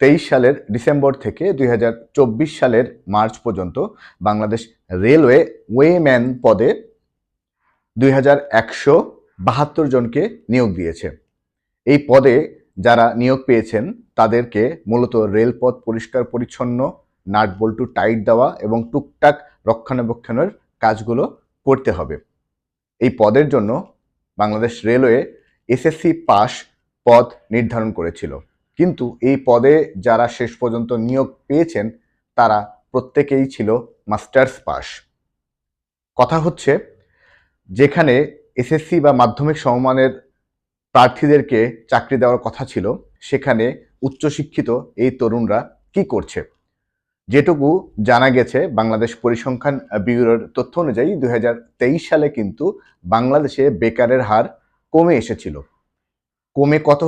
তেইশ সালের ডিসেম্বর থেকে দুই হাজার চব্বিশ সালের মার্চ পর্যন্ত বাংলাদেশ রেলওয়ে ওয়েম্যান পদে দুই বাহাত্তর জনকে নিয়োগ দিয়েছে। এই পদে যারা নিয়োগ পেয়েছেন, তাদেরকে মূলত রেলপথ পরিষ্কার, পরিচ্ছন্ন, নাট বল্টু টাইট দেওয়া এবং টুকটাক রক্ষণাবেক্ষণের কাজগুলো করতে হবে। এই পদের জন্য বাংলাদেশ রেলওয়ে এসএসসি পাস পদ নির্ধারণ করেছিল। কিন্তু এই পদে যারা শেষ পর্যন্ত নিয়োগ পেয়েছেন, তারা প্রত্যেকেই ছিল মাস্টার্স পাস। কথা হচ্ছে, যেখানে এসএসসি বা মাধ্যমিক সমমানের প্রার্থীদেরকে চাকরি দেওয়ার কথা ছিল, সেখানে উচ্চশিক্ষিত এই তরুণরা কি করছে? যেটুকু জানা গেছে, বাংলাদেশ পরিসংখ্যান ব্যুরোর তথ্য অনুযায়ী দুই হাজার তেইশ সালে কিন্তু বাংলাদেশে বেকারের হার কমে এসেছিল। কমে কত